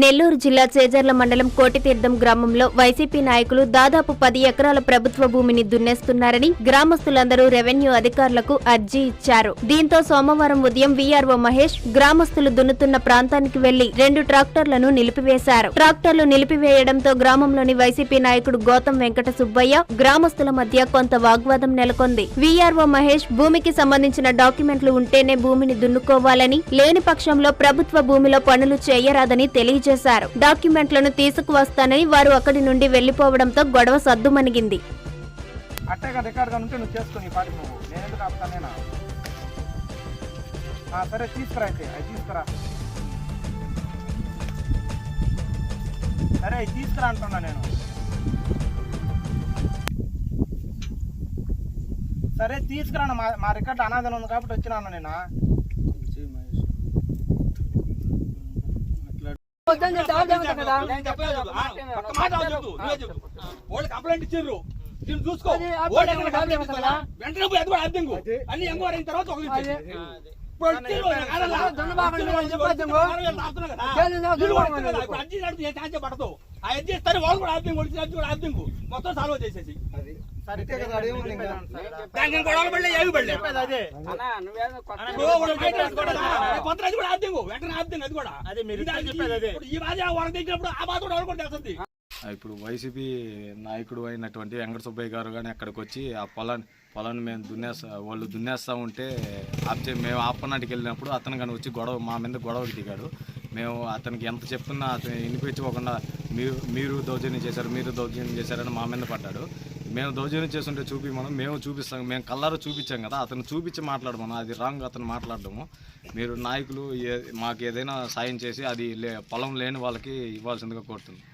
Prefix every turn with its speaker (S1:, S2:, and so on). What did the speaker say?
S1: నెల్లూరు జిల్లా చేజర్ల మండలం కోటితీర్థం గ్రామంలో వైసీపీ నాయకులు దాదాపు పది ఎకరాల ప్రభుత్వ భూమిని దున్నేస్తున్నారని గ్రామస్తులందరూ రెవెన్యూ అధికారులకు అర్జీ ఇచ్చారు. దీంతో సోమవారం ఉదయం వీఆర్ఓ మహేష్ గ్రామస్తులు దున్నుతున్న ప్రాంతానికి వెళ్ళి రెండు ట్రాక్టర్లను నిలిపివేశారు. ట్రాక్టర్లు నిలిపివేయడంతో గ్రామంలోని వైసీపీ నాయకుడు గౌతమ్ వెంకట సుబ్బయ్య గ్రామస్తుల మధ్య కొంత వాగ్వాదం నెలకొంది. వీఆర్ఓ మహేష్ భూమికి సంబంధించిన డాక్యుమెంట్లు ఉంటేనే భూమిని దున్నుకోవాలని లేని పక్షంలో ప్రభుత్వ భూమిలో పనులు చేయరాదని తెలియజేశారు డాక్యుమెంట్లను తీసుకువస్తానని వారు అక్కడి నుండి వెళ్ళిపోవడంతో గొడవ సద్దుమణిగింది.
S2: అట్టే కదా రికార్డుగా ఉంటే నువ్వు చేసుకుని ఈ పాటికి నువ్వు. నేను ఎందుకు ఆపుతాను నేను? సరే తీసుకురా అయితే. అవి తీసుకురా. సరే అవి తీసుకురా అంటున్నా నేను. సరే తీసుకురా అన్న. మా మా రికార్డు అనాథన ఉంది కాబట్టి వచ్చినాను నేను?
S3: నేను చెప్పలేదు. ఆ, ఒక్క మాట ఆగు చెప్పు. నువ్వే చెప్పు. వాళ్ళు కంప్లైంట్ ఇచ్చిండ్రు దీన్ని చూసుకో వాళ్ళు ఎక్కడ కంప్లైంట్ ఇస్తారా? వెంటనే పోయి అది కూడా అద్దెంగు అన్ని ఎంక్వైరీ అయిన తర్వాత ఒకటి ఇచ్చేయి. ఇప్పుడు ఇచ్చిండ్రు, నాకు ఆడలా. ఇచ్చిండ్రు అని చెప్పి ఇచ్చిండ్రు. ఆరు వేలు రాస్తున్నా కదా. వీళ్ళు కూడా ఇచ్చిండ్రు కదా. ఇప్పుడు అర్జీ నడిపి ఏ ఛాన్స్ పడతావు ఆ అర్జీ ఇస్తారు వాళ్ళు కూడా అద్దెంగు వాళ్ళు ఇచ్చిన అర్జీ కూడా అద్దెంగు మొత్తం సాల్వ్ చేసేసి
S2: సరే కదా అదేముంది ఇంకా.
S3: దానికి నేను గొడవలు పడలే ఏమి పడలే
S2: చెప్పేది అదే
S3: ఇప్పుడు వాళ్ళు బయట వేసుకోవడం కాదు. కొంత అది కూడా అద్దెంగు వెంటనే అద్దెంగు అది కూడా.
S2: అదే మీరు చెప్పేది అదే.
S3: ఇప్పుడు ఈ బాధ ఆ బాధ కూడా ఎవరు కూడా తెలుస్తుంది
S4: ఇప్పుడు వైసీపీ నాయకుడు అయినటువంటి వెంకట సుబ్బయ్య గారు కానీ అక్కడికి వచ్చి ఆ పొలాన్ని పొలాన్ని మేము దున్నేస్తా వాళ్ళు దున్నేస్తా ఉంటే ఆప్చే మేము ఆపనాటికి వెళ్ళినప్పుడు అతను కానీ వచ్చి గొడవ మా మీద గొడవకి దిగాడు. మేము అతనికి ఎంత చెప్తున్నా అతను వినిపించుకోకుండా మీరు మీరు దౌర్జన్యం చేశారు మీరు దౌర్జన్యం చేశారని మా మీద పడ్డాడు. మేము దౌర్జన్యం చేస్తుంటే చూపి మనం మేము చూపిస్తాం మేము కల్లారా చూపించాం కదా అతను చూపించి మాట్లాడమను అది రాంగ్ అతను మాట్లాడము మీరు నాయకులు ఏ- మాకు ఏదైనా సాయం చేసి అది లే పొలం లేని వాళ్ళకి ఇవ్వాల్సిందిగా కోరుతున్నాం.